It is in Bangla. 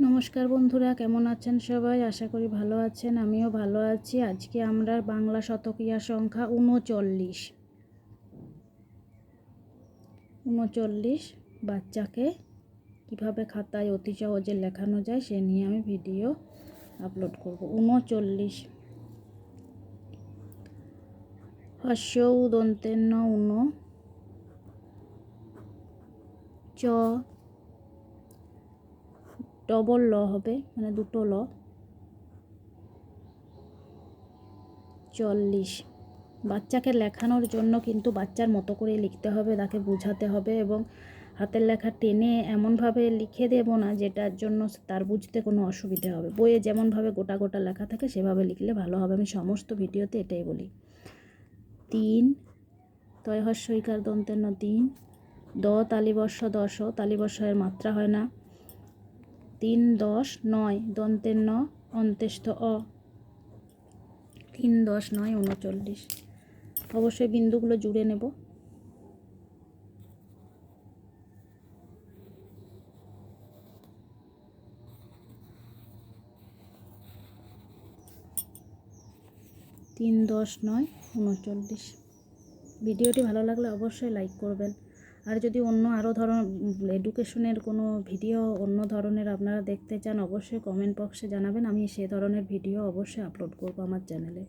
নমস্কার বন্ধুরা, কেমন আছেন সবাই? আশা করি ভালো আছেন, আমিও ভালো আছি। আজকে আমরা বাংলা শতকিয়া সংখ্যা উনচল্লিশ। উনচল্লিশ বাচ্চাকে কীভাবে খাতায় অতি সহজে লেখানো যায় সে নিয়ে আমি ভিডিও আপলোড করব। উনচল্লিশ। হস্য উদন্তেন্ন উন। চ ডবল ল হবে মানে দুটো ল চল্লিশ। বাচ্চাকে লেখানোর জন্য কিন্তু বাচ্চার মতো করে লিখতে হবে, তাকে বোঝাতে হবে এবং হাতের লেখা টেনে এমনভাবে লিখে দেব না যেটার জন্য তার বুঝতে কোনো অসুবিধে হবে। বইয়ে যেমনভাবে গোটা গোটা লেখা থাকে, সেভাবে লিখলে ভালো হবে। আমি সমস্ত ভিডিওতে এটাই বলি। তিন, তয় হস্যইকার দন্তেন্ন তিন? দ, তালিবর্ষ দশ। তালিবর্ষ এর মাত্রা হয় না। তিন দশ নয় দন্তের ন, অন্ত্যেষ্ঠ অ। তিন দশ নয় উনচল্লিশ। অবশ্যই বিন্দুগুলো জুড়ে নেব। তিন দশ নয় উনচল্লিশ। ভিডিওটি ভালো লাগলে অবশ্যই লাইক করবেন। আর যদি অন্য আরও ধরন এডুকেশনের কোনো ভিডিও অন্য ধরনের আপনারা দেখতে চান, অবশ্যই কমেন্ট বক্সে জানাবেন। আমি সে ধরনের ভিডিও অবশ্যই আপলোড করব আমার চ্যানেলে